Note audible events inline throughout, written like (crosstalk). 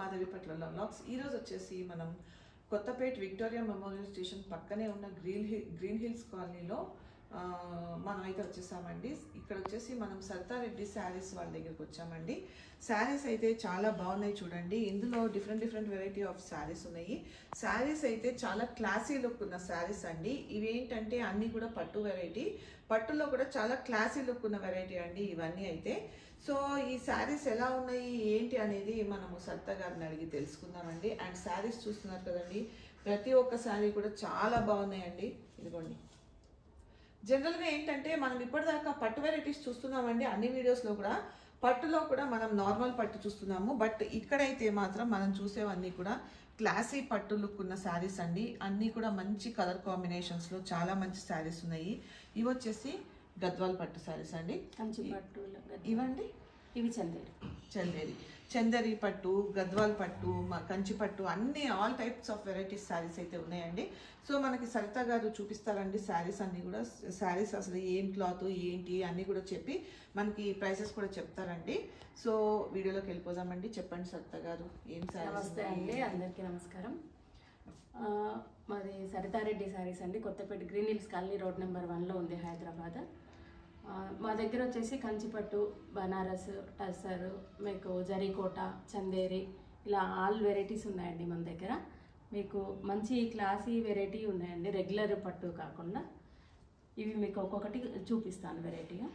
మాధవి పట్ల లాక్స్ ఈరోజు వచ్చేసి మనం కొత్తపేట విక్టోరియా మెమోరియల్ స్టేషన్ పక్కనే ఉన్న గ్రీన్ హిల్ గ్రీన్ హిల్స్ కాలనీలో మనం అయితే వచ్చేసామండి. ఇక్కడ వచ్చేసి మనం సరితారెడ్డి శారీస్ వాళ్ళ దగ్గరికి వచ్చామండి. శారీస్ అయితే చాలా బాగున్నాయి చూడండి. ఇందులో different different variety of sarees ఉన్నాయి. శారీస్ అయితే చాలా క్లాసీ లుక్ ఉన్న శారీస్ అండి. ఇవి ఏంటంటే అన్నీ కూడా పట్టు వెరైటీ పట్టులో కూడా చాలా క్లాసీ లుక్ ఉన్న వెరైటీ అండి ఇవన్నీ అయితే. సో ఈ శారీస్ ఎలా ఉన్నాయి ఏంటి అనేది మనము సత్త గారిని అడిగి తెలుసుకుందామండి. అండ్ శారీస్ చూస్తున్నారు కదండి ప్రతి ఒక్క శారీ కూడా చాలా బాగున్నాయండి. ఇదిగోండి. జనరల్గా ఏంటంటే మనం ఇప్పటిదాకా పట్టు వెరైటీస్ చూస్తున్నామండి అన్ని వీడియోస్లో కూడా. పట్టులో కూడా మనం నార్మల్ పట్టు చూస్తున్నాము బట్ ఇక్కడైతే మాత్రం మనం చూసేవన్నీ కూడా క్లాసీ పట్టు లుక్ ఉన్న శారీస్ అండి. అన్నీ కూడా మంచి కలర్ కాంబినేషన్స్లో చాలా మంచి శారీస్ ఉన్నాయి. ఇవి వచ్చేసి గద్వాల్ పట్టు శారీస్ అండి. కంచి ఇవండి? ఇవి చందేరు. చందేరి. చందరి పట్టు గద్వాల్ పట్టు మ- కంచి పట్టు అన్ని all types of varieties sarees అయితే ఉన్నాయండి. సో మనకి సరిత గారు చూపిస్తారండి శారీస్ అన్ని కూడా. శారీస్ అసలు ఏం క్లాత్ ఏంటి అన్ని కూడా చెప్పి మనకి ప్రైసెస్ కూడా చెప్తారండి. సో వీడియోలోకి వెళ్ళిపోదామండి. చెప్పండి సరిత గారు ఏం నమస్తే అండి శారీస్ అందరికీ నమస్కారం. మాది సరితారెడ్డి శారీస్ అండి. Kothapet green hills colony road number వన్లో ఉంది హైదరాబాద్. మా దగ్గర వచ్చేసి కంచిపట్టు బనారస్ టసర్ మీకు జరీకోట చందేరి ఇలా ఆల్ వెరైటీస్ ఉన్నాయండి మన దగ్గర. మీకు మంచి క్లాసీ వెరైటీ ఉన్నాయండి రెగ్యులర్ పట్టు కాకుండా. ఇవి మీకు ఒక్కొక్కటి చూపిస్తాను వెరైటీగా.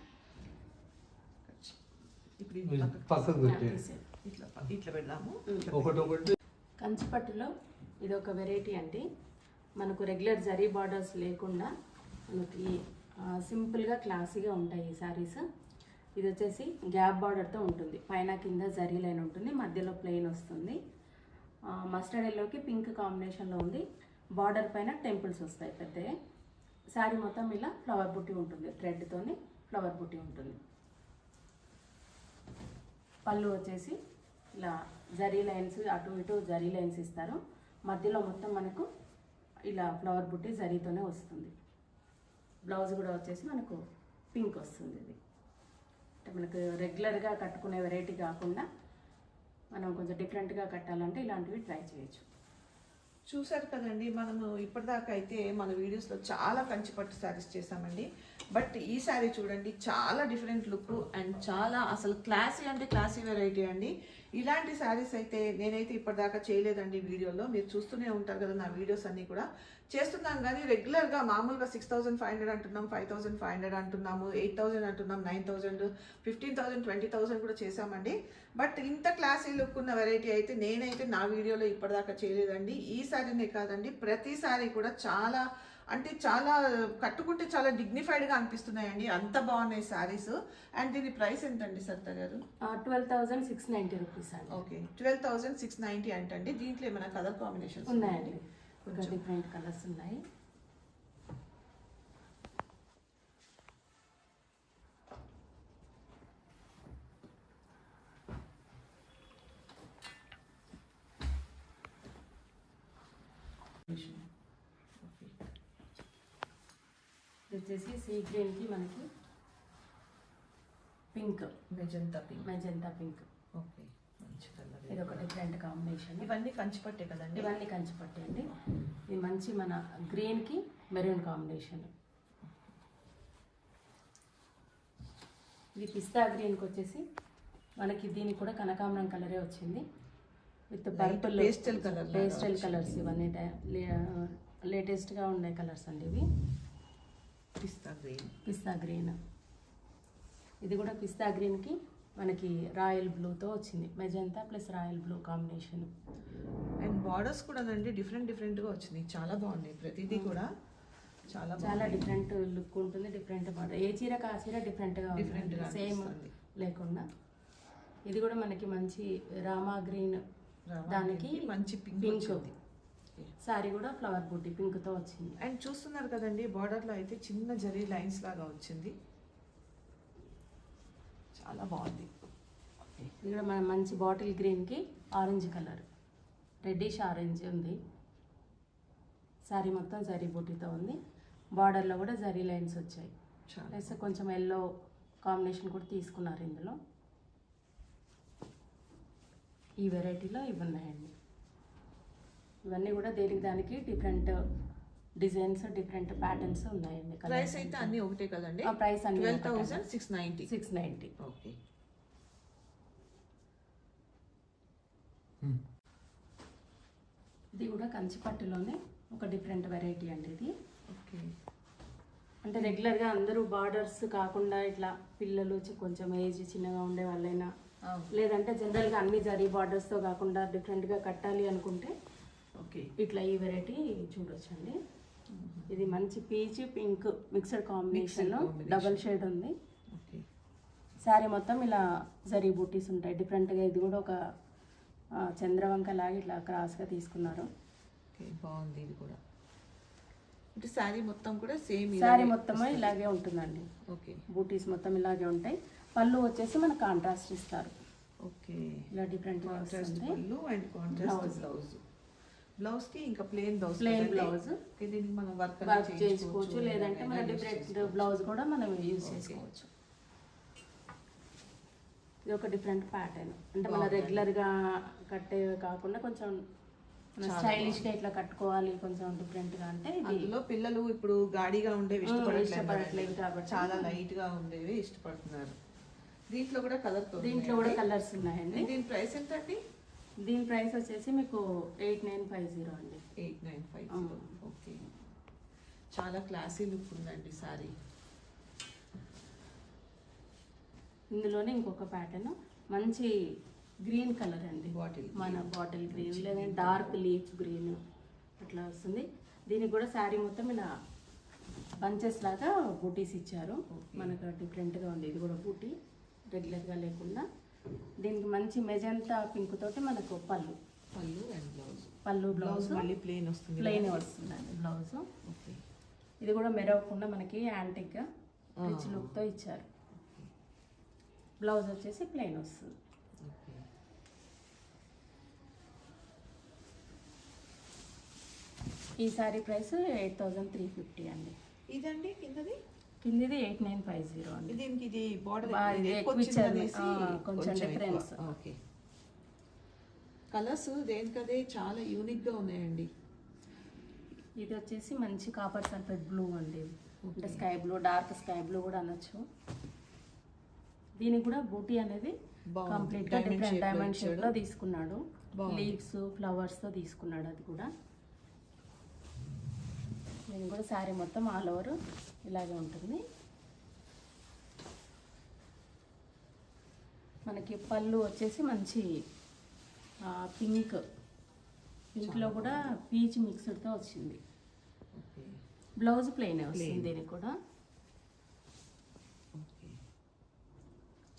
ఇప్పుడు ఇట్లా ఇట్లా పెడదాము. కంచిపట్టులో ఇది ఒక వెరైటీ అండి. మనకు రెగ్యులర్ జరీ బార్డర్స్ లేకుండా మనకి సింపుల్గా క్లాసీగా ఉంటాయి ఈ శారీస్. ఇది వచ్చేసి గ్యాప్ బార్డర్తో ఉంటుంది. పైన కింద జరీ లైన్ ఉంటుంది మధ్యలో ప్లెయిన్ వస్తుంది. మస్టర్డ్ ఎల్లోకి పింక్ కాంబినేషన్లో ఉంది. బార్డర్ పైన టెంపుల్స్ వస్తాయి పెద్దవి. శారీ మొత్తం ఇలా ఫ్లవర్ బుట్టి ఉంటుంది థ్రెడ్తోని ఫ్లవర్ బుట్టి ఉంటుంది. పళ్ళు వచ్చేసి ఇలా జరీ లైన్స్ అటు ఇటు జరీ లైన్స్ ఇస్తారు. మధ్యలో మొత్తం మనకు ఇలా ఫ్లవర్ బుట్టి జరీతోనే వస్తుంది. బ్లౌజ్ కూడా వచ్చేసి మనకు పింక్ వస్తుంది ఇది. అంటే మనకు రెగ్యులర్గా కట్టుకునే వెరైటీ కాకుండా మనం కొంచెం డిఫరెంట్గా కట్టాలంటే ఇలాంటివి ట్రై చేయొచ్చు. చూసారు కదండి మనము ఇప్పటిదాకా అయితే మన వీడియోస్లో చాలా కంచి పట్టు శారీస్ చేసామండి బట్ ఈ శారీ చూడండి చాలా డిఫరెంట్ లుక్ అండ్ చాలా అసలు క్లాసీ అంటే క్లాసీ వెరైటీ అండి. ఇలాంటి శారీస్ అయితే నేనైతే ఇప్పటిదాకా చేయలేదండి వీడియోలో మీరు చూస్తూనే ఉంటారు కదా నా వీడియోస్ అన్నీ కూడా. చేస్తున్నాం కానీ రెగ్యులర్గా మామూలుగా సిక్స్ థౌసండ్ ఫైవ్ హండ్రెడ్ అంటున్నాం ఫైవ్ థౌసండ్ ఫైవ్ హండ్రెడ్ అంటున్నాము ఎయిట్ థౌసండ్ అంటున్నాం nine thousand fifteen thousand twenty thousand కూడా చేసామండి బట్ ఇంత క్లాసీ లుక్ ఉన్న వెరైటీ అయితే నేనైతే నా వీడియోలో ఇప్పటిదాకా చేయలేదండి. ఈ శారీనే కాదండి ప్రతి శారీ కూడా చాలా అంటే చాలా కట్టుకుంటే చాలా డిగ్నిఫైడ్గా అనిపిస్తున్నాయండి. అంత బాగున్నాయి శారీస్ అండ్ దీని ప్రైస్ ఎంతండి సత్త గారు? Twelve thousand six ninety rupees అండి. Okay twelve thousand six ninety అంటండి. దీంట్లో ఏమైనా కలర్ కాంబినేషన్స్ ఉన్నాయండి. ఇంకా డిఫరెంట్ కలర్స్ ఉన్నాయి. ఇది వచ్చేసి సీ గ్రీన్కి మనకి pink. Magenta pink. Magenta pink. Okay మంచి కలర్ ఇది ఒక డిఫరెంట్ కాంబినేషన్ ఇవన్నీ కంచి పట్టే కదండి? ఇవన్నీ కంచి పట్టు అండి. ఇది మంచి మన గ్రీన్కి మెరూన్ కాంబినేషన్ ఇది పిస్తా గ్రీన్కి వచ్చేసి మనకి దీనికి కూడా కనకాంబరం కలరే వచ్చింది. విత్ పర్పుల్ colour లాగా పేస్టల్ కలర్స్ ఇవన్నీ లేటెస్ట్గా ఉండే కలర్స్ అండి ఇవి. పిస్తా గ్రీన్ పిస్తా గ్రీన్ ఇది కూడా పిస్తా గ్రీన్కి మనకి రాయల్ బ్లూతో వచ్చింది. Magenta plus royal blue combination. And borders కూడా అండి డిఫరెంట్ డిఫరెంట్గా వచ్చింది చాలా బాగున్నాయి. ప్రతిదీ కూడా చాలా చాలా డిఫరెంట్ లుక్ ఉంటుంది డిఫరెంట్ బార్డర్. ఏ చీర ఆ చీర డిఫరెంట్గా గా సేమ్. లేకుండా. ఇది కూడా మనకి మంచి రామా గ్రీన్ దానికి మంచి పింక్ సారీ కూడా ఫ్లవర్ బూటీ పింక్తో వచ్చింది. అండ్ చూస్తున్నారు కదండి border లో అయితే చిన్న జరీ లైన్స్ లాగా వచ్చింది. చాలా బాగుంది. ఓకే ఇది కూడా మన మంచి బాటిల్ గ్రీన్కి ఆరెంజ్ కలర్. రెడ్డిష్ ఆరెంజ్ ఉంది. సారీ మొత్తం జరీ బూటీతో ఉంది. బార్డర్లో కూడా జరీ లైన్స్ వచ్చాయి. ప్లస్ కొంచెం ఎల్లో కాంబినేషన్ కూడా తీసుకున్నారు ఇందులో. ఈ వెరైటీలో ఇవి ఉన్నాయండి. ఇవన్నీ కూడా దేనికి దానికి డిఫరెంట్ డిజైన్స్ డిఫరెంట్ ప్యాటర్న్స్ ఉన్నాయండి ప్రైస్ అయితే అన్ని ఒకటే కదండి? ఆ ప్రైస్ అన్ని twelve thousand six ninety six ninety okay ఇది కూడా కంచి పట్టులోనే ఒక డిఫరెంట్ వెరైటీ అండి ఇది. ఓకే అంటే రెగ్యులర్గా అందరూ బార్డర్స్ కాకుండా ఇట్లా పిల్లలు కొంచెం ఏజ్ చిన్నగా ఉండే వాళ్ళైనా లేదంటే జనరల్గా అన్ని జరీ బార్డర్స్తో కాకుండా డిఫరెంట్గా కట్టాలి అనుకుంటే ఓకే ఇట్లా ఈ వెరైటీ చూడొచ్చండి. ఇది మంచి peach pink mixer combination combination. Double shade ఉంది. ఓకే. శారీ మొత్తం ఇలా జరీ బూటీస్ ఉంటాయి. డిఫరెంట్గా ఇది కూడా ఒక చంద్రవంక లాగా ఇట్లా క్రాస్గా తీసుకున్నారు. ఓకే బాగుంది ఇది కూడా. అంటే శారీ మొత్తం కూడా సేమ్ శారీ మొత్తం ఇలాగే ఉంటుందండి. ఓకే. బూటీస్ మొత్తం ఇలాగే ఉంటాయి. పళ్ళు వచ్చేసి మనకు కాంట్రాస్ట్ ఇస్తారు. ఓకే. ఇలా డిఫరెంట్గా కాంట్రాస్ట్ పళ్ళు అండ్ కాంట్రాస్ట్. బ్లౌజ్. బ్లౌజ్కి ఇంకా ప్లేన్ బ్లౌజ్ Plain blouse. దీనికి మనం వర్క్ వర్క్ చేసుకోవచ్చు లేదంటే మన డిఫరెంట్ బ్లౌజ్ కూడా మనం యూజ్ చేసుకోవచ్చు. ఇది ఒక డిఫరెంట్ ప్యాటర్న్. అంటే మన. రెగ్యులర్గా కట్టే కాకుండా కొంచెం స్టైలిష్గా ఇట్లా కట్టుకోవాలి కొంచెం డిఫరెంట్గా అంటే అందులో పిల్లలు ఇప్పుడు గాడిగా ఉండేవి ఇష్టపడట్లేదు. కాబట్టి. చాలా లైట్గా ఉండేవి ఇష్టపడుతున్నారు. దీంట్లో కూడా కలర్ దీంట్లో కూడా కలర్స్ ఉన్నాయండి. దీని ప్రైస్ ఎంత అండి దీని ప్రైస్ వచ్చేసి మీకు ఎయిట్ నైన్ ఫైవ్ జీరో అండి. Eight nine five. ఓకే. చాలా క్లాసీ లుక్ ఉందండి సారీ. ఇందులోనే ఇంకొక ప్యాటర్న్ మంచి గ్రీన్ కలర్ అండి. Bottle మన. బాటిల్ గ్రీన్ లేదంటే డార్క్ లీఫ్ గ్రీన్ అట్లా వస్తుంది. దీనికి కూడా శారీ మొత్తం ఇలా బంచెస్ లాగా బూటీస్ ఇచ్చారు. మనకు డిఫరెంట్గా ఉంది. ఇది కూడా బూటీ రెగ్యులర్గా లేకుండా. దీనికి మంచి మెజంతా పింక్ తోటి మనకు పళ్ళు. పళ్ళు అండ్ బ్లౌజ్. పళ్ళు బ్లౌజ్ మళ్ళీ ప్లేన్ వస్తుంది ప్లెయిన్ వస్తుందండి. Blouse okay. ఇది కూడా మెరవకుండా మనకి యాంటిక్గా రిచ్. లుక్తో ఇచ్చారు. బ్లౌజ్ వచ్చేసి ప్లెయిన్ వస్తుంది. ఈ sari price eight thousand three fifty అండి. ఇదండి కిందది? కిందిది ఎయిట్ నైన్ ఫైవ్ జీరో అండి దీనికి ఇది బార్డర్ కొంచెం difference. ఓకే కలర్స్ దేనికదే చాలా యూనిక్గా ఉన్నాయండి ఇది వచ్చేసి మంచి కాపర్ సల్ఫేట్ బ్లూ అండి అంటే. Sky blue dark sky blue కూడా అనొచ్చు దీనికి కూడా బూటీ అనేది బాగుంది. కంప్లీట్గా Diamond డిఫరెంట్ డైమండ్ షేప్ ఇచ్చాడు. లో తీసుకున్నాడు. లీవ్స్ ఫ్లవర్స్తో తీసుకున్నాడు అది కూడా దీని కూడా శారీ మొత్తం ఆల్ ఓవర్ ఇలాగే ఉంటుంది. మనకి పళ్ళు వచ్చేసి మంచి పింక్. పింక్లో కూడా పీచ్ మిక్స్డ్తో వచ్చింది. బ్లౌజ్ ప్లెయిన్ వస్తుంది. దీనికి కూడా ఓకే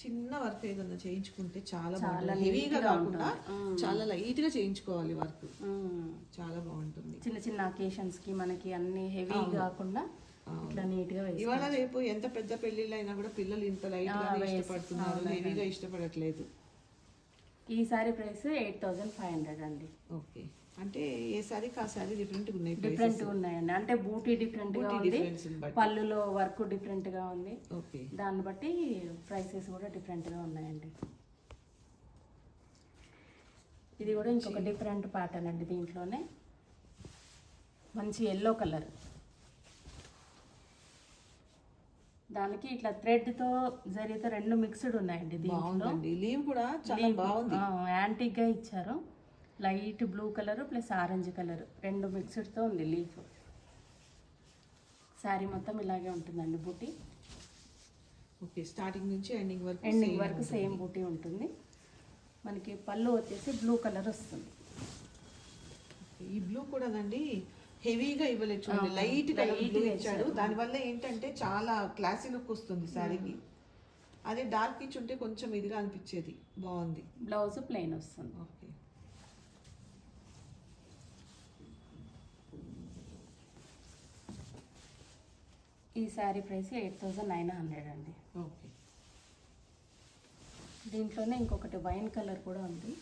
చిన్న వర్క్ ఏదైనా చేయించుకుంటే చాలా బాగుంటుంది హెవీగా గా కాకుండా. చాలా లైట్గా చేయించుకోవాలి వర్క్. చాలా బాగుంటుంది చిన్న చిన్న అకేషన్స్కి మనకి అన్ని హెవీ. కాకుండా. ఇట్లా నీట్గా ఇవాళ. రేపు ఎంత పెద్ద పెళ్ళిళ్ళు అయినా కూడా పిల్లలు ఇంత లైట్ వేసి- ఇష్టపడుతున్నారు. హెవీగా ఇష్టపడట్లేదు ఈ sari price eight thousand five hundred అండి ఓకే అంటే ఏ సారీకి ఆ సారీ డిఫరెంట్ ఉన్నాయి డిఫరెంట్. ఉన్నాయండి. అంటే బూటీ డిఫరెంట్గా ఉంది. పళ్ళులో వర్క్ డిఫరెంట్గా ఉంది. ఓకే. దాన్ని బట్టి ప్రైసెస్ కూడా డిఫరెంట్గా ఉన్నాయండి. ఇది కూడా ఇంకొక డిఫరెంట్ ప్యాటర్న్ అండి దీంట్లోనే. మంచి ఎల్లో కలర్ దానికి ఇట్లా థ్రెడ్తో జరిగితే రెండు మిక్స్డ్ ఉన్నాయండి దీంట్లో. లీవ్ కూడా చాలా బాగుంది. యాంటిక్గా ఇచ్చారు. Light blue colour plus orange colour. రెండు మిక్స్డ్తో ఉంది లీఫ్. శారీ మొత్తం ఇలాగే ఉంటుందండి బూటీ. ఓకే స్టార్టింగ్ నుంచి ఎండింగ్ వరకు ఎండింగ్ వరకు. సేమ్ బూటీ ఉంటుంది. మనకి పళ్ళు వచ్చేసి బ్లూ కలర్ వస్తుంది. ఈ బ్లూ కూడా అండి హెవీగా ఇవ్వలేదు చూడండి. లైట్ కలర్ బ్లూ ఇచ్చాడు. దానివల్ల ఏంటంటే చాలా క్లాసీ లుక్ వస్తుంది శారీకి. అదే డార్క్ ఇచ్చుంటే కొంచెం ఇదిగా అనిపించేది. బాగుంది. బ్లౌజ్ ప్లెయిన్ వస్తుంది ఓకే ఈ sari price eight thousand nine hundred అండి. ఓకే. దీంట్లోనే ఇంకొకటి వైన్ కలర్ కూడా ఉంది.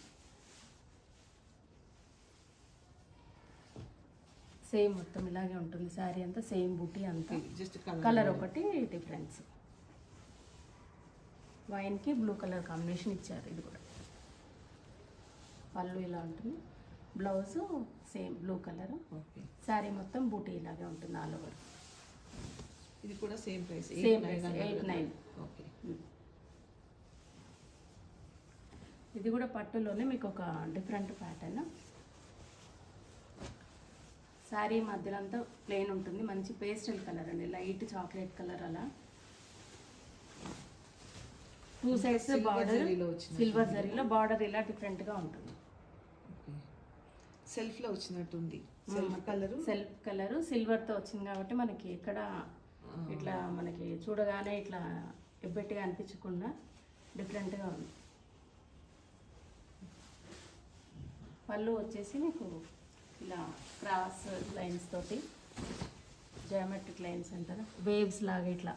సేమ్ మొత్తం ఇలాగే ఉంటుంది శారీ అంతా సేమ్ బూటీ అంతా. జస్ట్ కలర్ ఒకటి డిఫరెన్స్ వైన్కి బ్లూ కలర్ కాంబినేషన్ ఇచ్చారు ఇది కూడా. పళ్ళు ఇలా ఉంటుంది. Blouse same blue colour okay sari మొత్తం బూటీ ఇలాగే ఉంటుంది ఆల్ ఓవర్ ఇది కూడా same price Same price, 8,900. Okay. ఇది కూడా పట్టులోనే మీకు ఒక డిఫరెంట్ ప్యాటర్న్. శారీ మధ్యలో అంతా ప్లెయిన్ ఉంటుంది మంచి పేస్టల్ కలర్ అండి లైట్ చాక్లెట్ కలర్ అలా. Two sides silver border silver జరీలో border ఇలా డిఫరెంట్గా ఉంటుంది. సెల్ఫ్లో వచ్చినట్టుంది సెల్ఫ్ కలర్? సెల్ఫ్ కలర్ సిల్వర్తో వచ్చింది కాబట్టి మనకి ఎక్కడ ఇట్లా మనకి చూడగానే ఇట్లా ఎబ్బెట్టిగా అనిపించకుండా డిఫరెంట్గా ఉంది. పళ్ళు వచ్చేసి మీకు ఇలా క్రాస్ లైన్స్ తోటి జామెట్రిక్ లైన్స్ అంటారు. వేవ్స్ లాగా ఇట్లా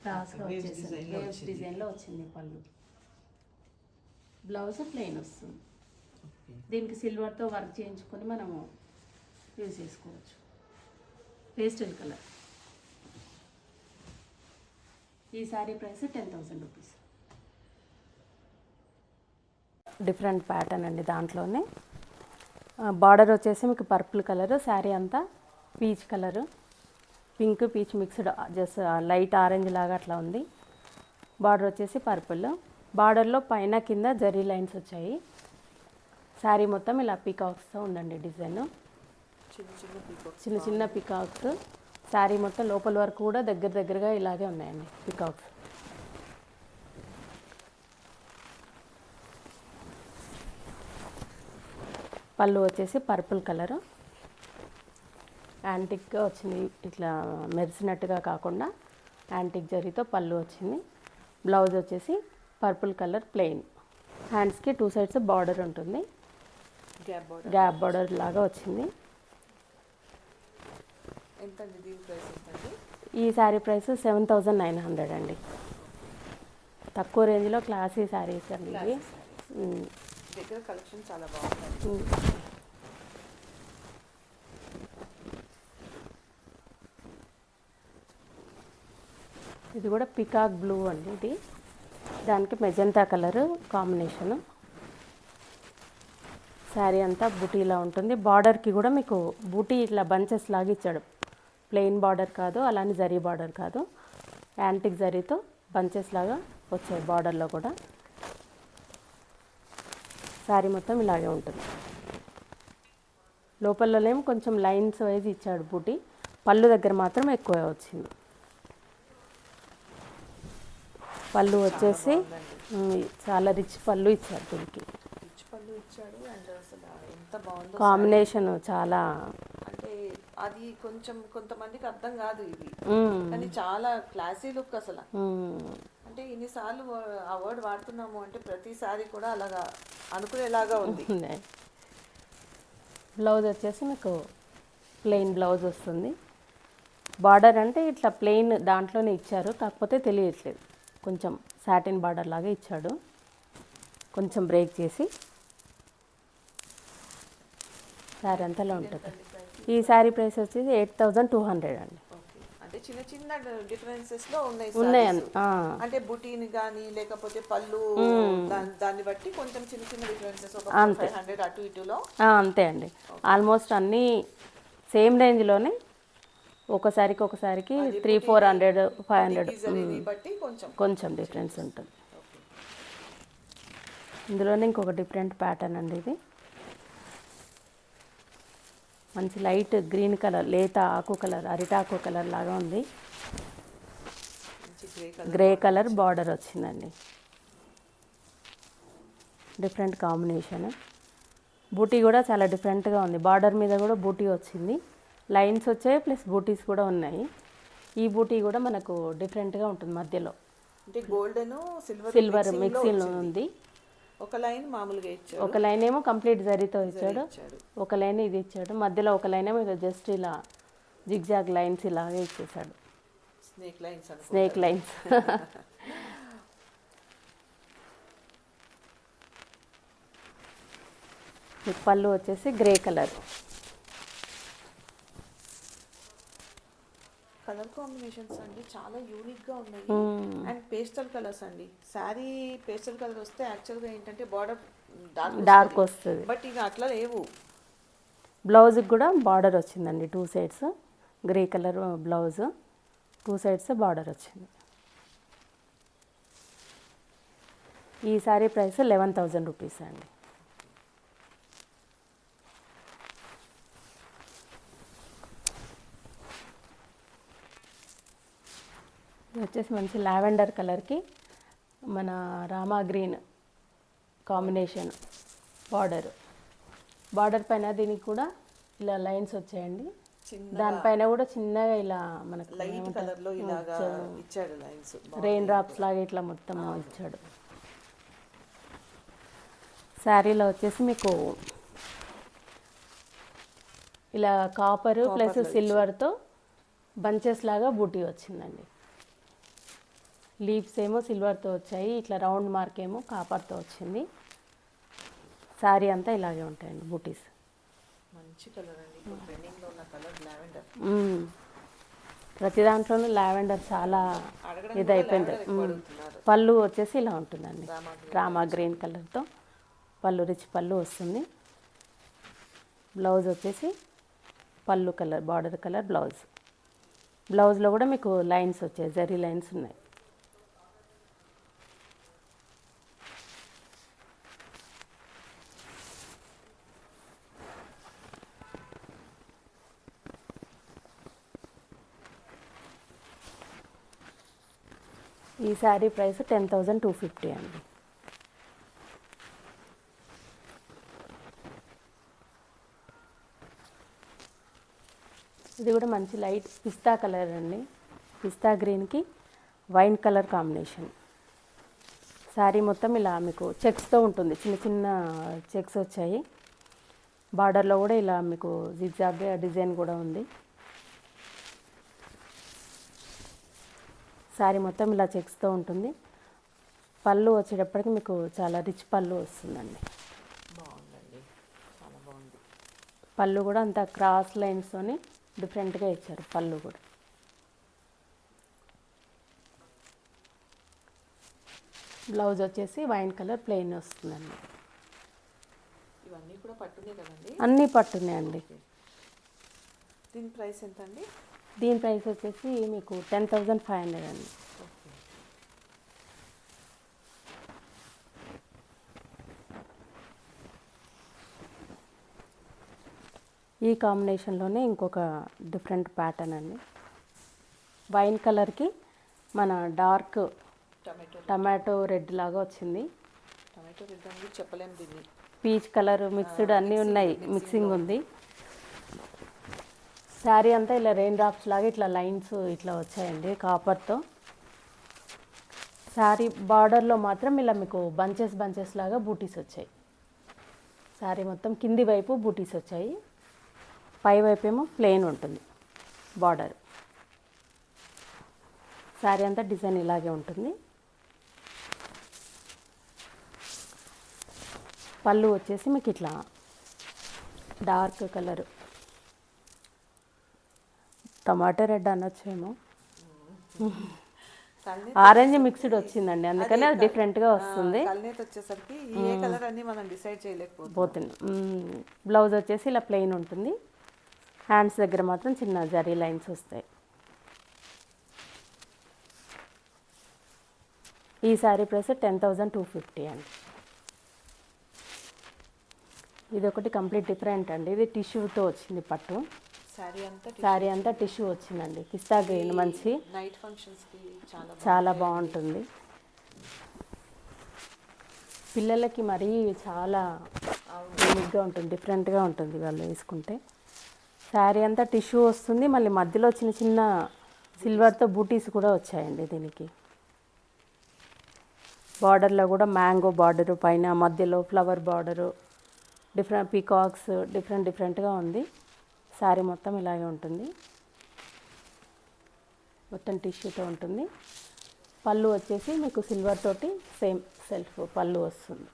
క్రాస్గా లో వేవ్స్. డిజైన్లో వచ్చింది. పళ్ళు. బ్లౌజ్ ప్లెయిన్ వస్తుంది. దీనికి సిల్వర్తో వర్క్ చేయించుకొని మనము యూజ్ చేసుకోవచ్చు. Pastel colour. ఈ sari price ten thousand rupees. Different pattern అండి దాంట్లోనే. బార్డర్ వచ్చేసి మీకు పర్పుల్ కలర్ శారీ అంతా peach colour. Pink peach mixed just light orange లాగా అట్లా ఉంది. బార్డర్ వచ్చేసి పర్పుల్. బార్డర్లో పైన కింద జరీ లైన్స్ వచ్చాయి. శారీ మొత్తం ఇలా పీకాక్స్తో ఉందండి డిజైన్. చిన్న చిన్న పీకాక్ చిన్న చిన్న పికాక్స్. శారీ మొత్తం లోపల వరకు కూడా దగ్గర దగ్గరగా ఇలాగే ఉన్నాయండి. పికాక్స్ పళ్ళు వచ్చేసి పర్పుల్ కలర్. యాంటిక్గా వచ్చింది ఇట్లా మెరిసినట్టుగా కాకుండా యాంటిక్ జరీతో పళ్ళు వచ్చింది. బ్లౌజ్ వచ్చేసి పర్పుల్ కలర్ ప్లెయిన్. హ్యాండ్స్కి టూ సైడ్స్ బార్డర్ ఉంటుంది. గ్యాప్ బార్డర్ గ్యాప్ బార్డర్ లాగా వచ్చింది. దీని ప్రైస్ ఈ sari price seven thousand nine hundred అండి. తక్కువ రేంజ్లో క్లాసీ శారీస్ అండి ఇవి. దగ్గర కలెక్షన్ చాలా బాగుంది. ఇది కూడా పికాక్ బ్లూ అండి ఇది. దానికి మెజంతా కలర్ కాంబినేషను. శారీ అంతా బూటీలా ఉంటుంది. బార్డర్కి కూడా మీకు బూటీ ఇట్లా బంచెస్ లాగా ఇచ్చాడు. ప్లెయిన్ బార్డర్ కాదు అలానే జరీ బార్డర్ కాదు. యాంటిక్ జరీతో బంచెస్ లాగా వచ్చాయి బార్డర్లో కూడా. శారీ మొత్తం ఇలాగే ఉంటుంది. లోపలనేమో కొంచెం లైన్స్ వైజ్ ఇచ్చాడు బూటీ. పళ్ళు దగ్గర మాత్రం ఎక్కువ వచ్చింది. పళ్ళు వచ్చేసి చాలా రిచ్ పళ్ళు ఇచ్చాడు దీనికి. కాంబినేషన్ చాలా అది కొంచెం కొంతమందికి అర్థం కాదు ఇది. కానీ చాలా క్లాసీ లుక్ అసలు. అంటే ఇన్నిసార్లు ఆ వర్డ్ వాడుతున్నాము అంటే ప్రతిసారి కూడా అలాగా అనుకునేలాగా ఉంది. (laughs) బ్లౌజ్ వచ్చేసి మీకు ప్లెయిన్ బ్లౌజ్ వస్తుంది. బార్డర్ అంటే ఇట్లా ప్లెయిన్ దాంట్లోనే ఇచ్చారు. కాకపోతే తెలియట్లేదు. కొంచెం సాటిన్ బార్డర్ లాగా ఇచ్చాడు. కొంచెం బ్రేక్ చేసి శారీ అంతలో ఉంటుంది. ఈ శారీ ప్రైస్ వచ్చేసి ఎయిట్ థౌజండ్ టూ హండ్రెడ్ అండి. అంటే చిన్న చిన్న డిఫరెన్సెస్లో ఉన్నాయి ఉన్నాయండి అంటే బుటీని కానీ లేకపోతే పళ్ళు దాన్ని బట్టి కొంచెం చిన్న చిన్న డిఫరెన్సెస్ ఒక అంతే. ఫైవ్ హండ్రెడ్ అటు ఇటులో. అంతే అండి. ఆల్మోస్ట్ అన్నీ సేమ్ రేంజ్లోనే ఒకసారికి ఒకసారికి three four hundred five hundred బట్టి కొంచెం కొంచెం డిఫరెన్స్ ఉంటుంది. ఇందులోనే ఇంకొక డిఫరెంట్ ప్యాటర్న్ అండి ఇది. మంచి లైట్ గ్రీన్ కలర్ లేత ఆకు కలర్ అరిటాకు కలర్ లాగా ఉంది. గ్రే కలర్ బార్డర్ వచ్చిందండి. Different combination. బూటీ కూడా చాలా డిఫరెంట్గా ఉంది. బార్డర్ మీద కూడా బూటీ వచ్చింది. లైన్స్ వచ్చాయి ప్లస్ బూటీస్ కూడా ఉన్నాయి. ఈ బూటీ కూడా మనకు డిఫరెంట్గా ఉంటుంది మధ్యలో. అంటే గోల్డెన్ సిల్వర్ సిల్వర్ మిక్సింగ్ ఉంది. ఒక లైన్ మామూలుగా ఇచ్చాడు. ఒక లైన్ ఏమో కంప్లీట్ జరీతో ఇచ్చాడు. ఒక లైన్ ఇది ఇచ్చాడు. మధ్యలో ఒక లైన్ ఏమో జస్ట్ ఇలా జిగ్జాగ్ లైన్స్ ఇలాగే ఇచ్చేసాడు స్నేక్ లైన్స్ స్నేక్ లైన్స్. (laughs) పళ్ళు వచ్చేసి గ్రే కలర్. కలర్ కాంబినేషన్స్ అండి చాలా యూనిక్గా ఉన్నాయి. అండ్ పేస్టల్ కలర్స్ అండి. శారీ పేస్టల్ కలర్ వస్తే యాక్చువల్గా ఏంటంటే బార్డర్ డార్క్ డార్క్ వస్తుంది. బట్ ఇవి అట్లా లేవు. బ్లౌజ్కి కూడా బార్డర్ వచ్చిందండి two sides grey colour blouse two sides border వచ్చింది. ఈ sari price eleven thousand rupees అండి. ఇది వచ్చేసి మంచి లావెండర్ కలర్కి మన Rama green combination border. Border పైన దీనికి కూడా ఇలా లైన్స్ వచ్చాయండి. దానిపైన కూడా చిన్నగా ఇలా మనకు లైట్ ఇచ్చాడు లైన్స్ రెయిన్ డ్రాప్స్ లాగా ఇట్లా మొత్తం ఇచ్చాడు. శారీలో వచ్చేసి మీకు ఇలా కాపర్ ప్లస్ సిల్వర్తో బంచెస్ లాగా బూటీ వచ్చిందండి. లీవ్స్ ఏమో సిల్వర్తో వచ్చాయి ఇట్లా రౌండ్ మార్క్ ఏమో కాపర్తో వచ్చింది. శారీ అంతా ఇలాగే ఉంటాయండి బూటీస్. మంచి కలర్ అండి. ఉన్న కలర్ లావెండర్. ప్రతి దాంట్లోనూ లావెండర్ చాలా అడగడం ఇది అయిపోయింది ఎక్కువ అడుగుతున్నారు. పళ్ళు వచ్చేసి ఇలా ఉంటుందండి. రామా green. రామా గ్రీన్ కలర్తో పళ్ళు రిచ్ పళ్ళు వస్తుంది. బ్లౌజ్ వచ్చేసి పళ్ళు కలర్ బార్డర్ కలర్ బ్లౌజ్. బ్లౌజ్లో కూడా మీకు లైన్స్ వచ్చాయి జరీ లైన్స్ ఉన్నాయి. ఈ sari price ten thousand two fifty అండి. ఇది కూడా మంచి లైట్ పిస్తా కలర్ అండి. పిస్తా గ్రీన్కి వైన్ కలర్ కాంబినేషన్. శారీ మొత్తం ఇలా మీకు చెక్స్తో ఉంటుంది. చిన్న చిన్న చెక్స్ వచ్చాయి. బార్డర్లో కూడా ఇలా మీకు జిగ్జాగ్ డిజైన్ కూడా ఉంది. శారీ మొత్తం ఇలా చెక్స్తో ఉంటుంది. పళ్ళు వచ్చేటప్పటికి మీకు చాలా రిచ్ పళ్ళు వస్తుందండి. బాగుందండి. చాలా బాగుంది. పళ్ళు కూడా అంత క్రాస్ లైన్స్తోని డిఫరెంట్గా ఇచ్చారు పళ్ళు కూడా. బ్లౌజ్ వచ్చేసి వైన్ కలర్ ప్లెయిన్ వస్తుందండి. ఇవన్నీ కూడా పట్టునే కదండి? అన్నీ పట్టున్నాయండి దీని ప్రైస్ ఎంత అండి దీని ప్రైస్ వచ్చేసి మీకు టెన్ థౌజండ్ ఫైవ్ హండ్రెడ్ అండి. ఈ కాంబినేషన్లోనే ఇంకొక డిఫరెంట్ ప్యాటర్న్ అండి. వైన్ కలర్కి మన డార్క్ టమాటో టమాటో రెడ్ లాగా వచ్చింది. టమాటో రిద్దాం చెప్పలేం దీన్ని. పీచ్ కలర్ మిక్స్డ్ అన్నీ ఉన్నాయి. మిక్సింగ్ ఉంది. శారీ అంతా ఇలా రెయిన్ డ్రాప్స్ లాగా ఇట్లా లైన్స్ ఇట్లా వచ్చాయండి కాపర్తో శారీ బార్డర్లో మాత్రం ఇలా మీకు బంచెస్ బంచెస్ లాగా బూటీస్ వచ్చాయి. శారీ మొత్తం కింది వైపు బూటీస్ వచ్చాయి. పై వైపు ఏమో ప్లెయిన్ ఉంటుంది బార్డర్. శారీ అంతా డిజైన్ ఇలాగే ఉంటుంది. పళ్ళు వచ్చేసి మీకు ఇట్లా డార్క్ కలర్ టమాటో రెడ్ అనొచ్చేమో. ఆరెంజ్ మిక్స్డ్ వచ్చిందండి అందుకని అది డిఫరెంట్గా వస్తుంది. కల్నేత వచ్చేసరికి ఈ ఏ కలర్ అన్ని మనం డిసైడ్ చేయలేకపోతున్నాం. బ్లౌజ్ వచ్చేసి ఇలా ప్లెయిన్ ఉంటుంది. హ్యాండ్స్ దగ్గర మాత్రం చిన్న జరీ లైన్స్ వస్తాయి. ఈ sari price ten thousand two fifty అండి. ఇది ఒకటి కంప్లీట్ డిఫరెంట్ అండి. ఇది టిష్యూతో వచ్చింది పట్టు. శారీ అంతా టిష్యూ వచ్చిందండి. పిస్తా గ్రీన్ మంచి. నైట్ ఫంక్షన్స్కి చాలా చాలా బాగుంటుంది. పిల్లలకి మరీ చాలా యూనిక్గా ఉంటుంది డిఫరెంట్గా ఉంటుంది వాళ్ళు వేసుకుంటే. శారీ అంతా టిష్యూ వస్తుంది. మళ్ళీ మధ్యలో చిన్న చిన్న సిల్వర్తో బూటీస్ కూడా వచ్చాయండి దీనికి. బార్డర్లో కూడా మ్యాంగో బార్డరు పైన మధ్యలో flower border different peacocks different డిఫరెంట్గా ఉంది. శారీ మొత్తం ఇలాగే ఉంటుంది. మొత్తం టిష్యూతో ఉంటుంది. పళ్ళు వచ్చేసి మీకు సిల్వర్ తోటి సేమ్ సెల్ఫ్ పళ్ళు వస్తుంది.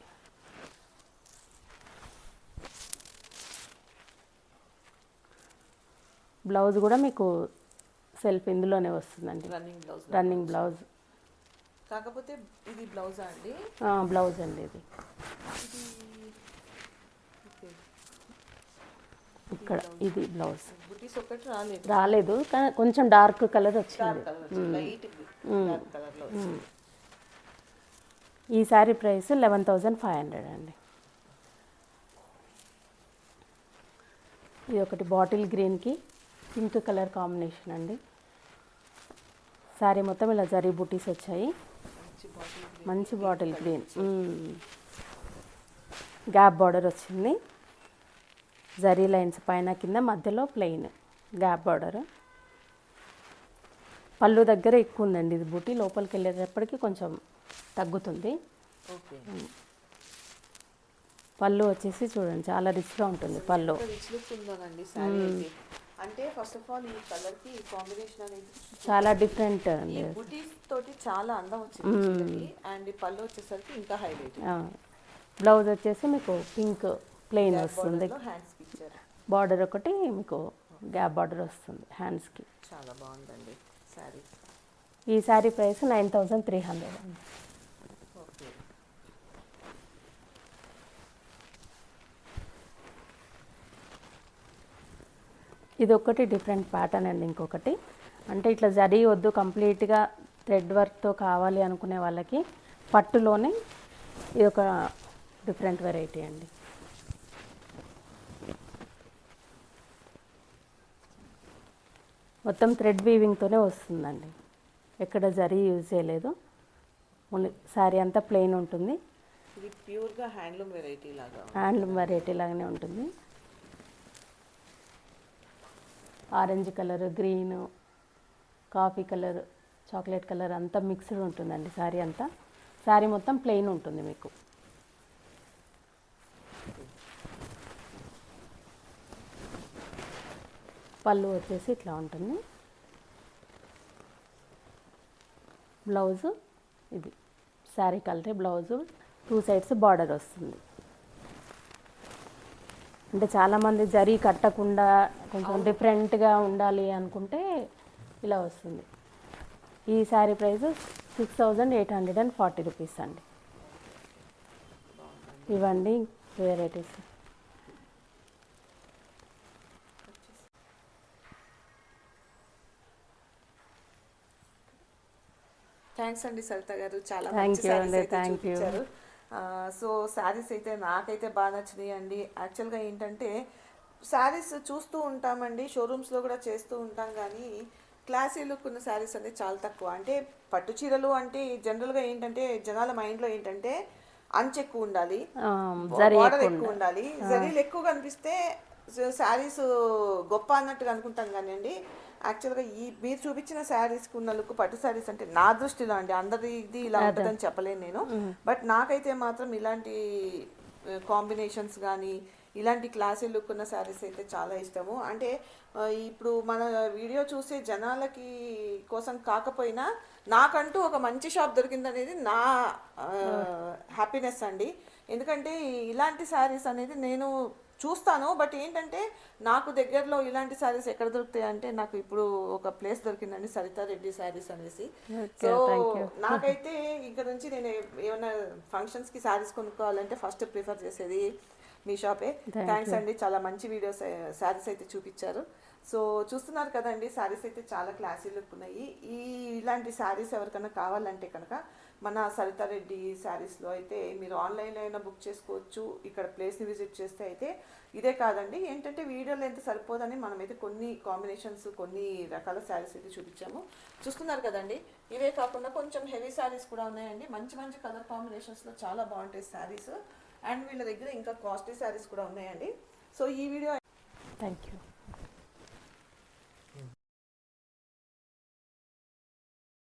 బ్లౌజ్ కూడా మీకు సెల్ఫ్ ఇందులోనే వస్తుందండి. Running blouse. Running blouse. కాకపోతే ఇది బ్లౌజా అండి? బ్లౌజ్ అండి ఇది ఇది ఓకే ఇక్కడ ఇది బ్లౌజ్. రాలేదు. కానీ కొంచెం డార్క్ కలర్ వచ్చింది. ఈ sari price eleven thousand five hundred అండి. ఇది ఒకటి బాటిల్ గ్రీన్కి పింక్ కలర్ కాంబినేషన్ అండి. శారీ మొత్తం ఇలా జరీ బుటీస్ వచ్చాయి. మంచి బాటిల్ గ్రీన్. గ్యాప్ బార్డర్ వచ్చింది. జరీ లైన్స్ పైన కింద మధ్యలో ప్లెయిన్ గ్యాప్ బార్డర్. పళ్ళు దగ్గర ఎక్కువ ఉందండి ఇది బుట్టి లోపలికి వెళ్ళేటప్పటికి కొంచెం తగ్గుతుంది. ఓకే. పళ్ళు వచ్చేసి చూడండి చాలా రిచ్గా ఉంటుంది పళ్ళు. అంటే ఫస్ట్ ఆఫ్ ఆల్ ఈ కలర్కి కాంబినేషన్ అనేది చాలా డిఫరెంట్ అండి. బుటీస్ తోటి చాలా అందం వచ్చింది అండ్ ఈ పళ్ళు వచ్చేసరికి ఇంకా హైలైట్ బ్లౌజ్ వచ్చేసి మీకు పింక్ ప్లెయిన్ వస్తుంది. హ్యాండ్స్ బార్డర్ ఒకటి మీకు గ్యాప్ బార్డర్ వస్తుంది హ్యాండ్స్కి. చాలా బాగుందండి శారీ. ఈ sari price nine thousand three hundred. ఇది ఒకటి డిఫరెంట్ ప్యాటర్న్ అండి ఇంకొకటి. అంటే ఇట్లా జరీ వద్దు కంప్లీట్గా థ్రెడ్ వర్క్తో కావాలి అనుకునే వాళ్ళకి పట్టులోనే ఇది ఒక డిఫరెంట్ వెరైటీ అండి. మొత్తం థ్రెడ్ వీవింగ్తోనే వస్తుందండి. ఎక్కడ జరీ యూజ్ చేయలేదు. ఓన్లీ శారీ అంతా ప్లెయిన్ ఉంటుంది. ఇది ప్యూర్గా హ్యాండ్లూమ్ వెరైటీ లాగా. హ్యాండ్లూమ్ వెరైటీ లాగానే ఉంటుంది. Orange colour green coffee colour chocolate colour అంతా మిక్స్డ్ ఉంటుందండి శారీ అంతా. శారీ మొత్తం ప్లెయిన్ ఉంటుంది మీకు. పళ్ళు వచ్చేసి ఇట్లా ఉంటుంది. బ్లౌజు ఇది. శారీ కలరే బ్లౌజు టూ సైడ్స్ బార్డర్ వస్తుంది. అంటే చాలామంది జరీ కట్టకుండా కొంచెం డిఫరెంట్గా ఉండాలి అనుకుంటే ఇలా వస్తుంది. ఈ sari price six thousand eight hundred and forty rupees అండి. ఇవ్వండి వెరైటీస్ థ్యాంక్స్ అండి సరిత గారు. చాలా మంచి అండి. చూపించారు. సో శారీస్ అయితే నాకైతే బాగా నచ్చినాయి అండి. యాక్చువల్గా ఏంటంటే శారీస్ చూస్తూ ఉంటామండి షోరూమ్స్లో కూడా చేస్తూ ఉంటాం కానీ క్లాసీ లుక్ ఉన్న శారీస్ అనేది చాలా తక్కువ. అంటే పట్టు చీరలు అంటే జనరల్గా ఏంటంటే జనాల మైండ్లో ఏంటంటే అంచు ఎక్కువ ఉండాలి. బార్డర్ ఎక్కువ ఉండాలి. జరీలు ఎక్కువ కనిపిస్తే శారీస్ గొప్ప అన్నట్టు అనుకుంటాం కానివ్వండి. యాక్చువల్గా ఈ మీరు చూపించిన శారీస్కి ఉన్న లుక్ పట్టు శారీస్ అంటే నా దృష్టిలో అండి అందరిది ఇలా ఉంటుందని చెప్పలేను నేను. బట్ నాకైతే మాత్రం ఇలాంటి కాంబినేషన్స్ కానీ ఇలాంటి క్లాసీ లుక్ ఉన్న శారీస్ అయితే చాలా ఇష్టము. అంటే ఆ, ఇప్పుడు మన వీడియో చూసే జనాలకి కోసం కాకపోయినా నాకంటూ ఒక మంచి షాప్ దొరికిందనేది నా హ్యాపీనెస్ అండి. ఎందుకంటే ఇలాంటి శారీస్ అనేది నేను చూస్తాను బట్ ఏంటంటే నాకు దగ్గరలో ఇలాంటి శారీస్ ఎక్కడ దొరుకుతాయి అంటే నాకు ఇప్పుడు ఒక ప్లేస్ దొరికిందండి సరితా రెడ్డి శారీస్ అనేసి. సో నాకైతే ఇక్కడ నుంచి నేను ఏమైనా ఫంక్షన్స్కి శారీస్ కొనుక్కోవాలంటే ఫస్ట్ ప్రిఫర్ చేసేది మీ షాపే థ్యాంక్స్ అండి చాలా మంచి వీడియోస్ శారీస్ అయితే చూపించారు. సో చూస్తున్నారు కదండి శారీస్ అయితే చాలా క్లాసీ లుక్ ఉన్నాయి. ఈ ఇలాంటి శారీస్ ఎవరికైనా కావాలంటే కనుక మన సరితారెడ్డి శారీస్లో అయితే మీరు ఆన్లైన్లో అయినా బుక్ చేసుకోవచ్చు ఇక్కడ ప్లేస్ని విజిట్ చేస్తే అయితే ఇదే కాదండి. ఏంటంటే వీడియోలో ఎంత సరిపోదని మనమైతే కొన్ని కాంబినేషన్స్ కొన్ని రకాల శారీస్ అయితే చూపించాము. చూస్తున్నారు కదండి ఇవే కాకుండా కొంచెం హెవీ శారీస్ కూడా ఉన్నాయండి. మంచి మంచి కలర్ కాంబినేషన్స్లో చాలా బాగుంటాయి శారీస్. అండ్ వీళ్ళ దగ్గర ఇంకా కాస్ట్లీ శారీస్ కూడా ఉన్నాయండి. సో ఈ వీడియో థ్యాంక్ యూ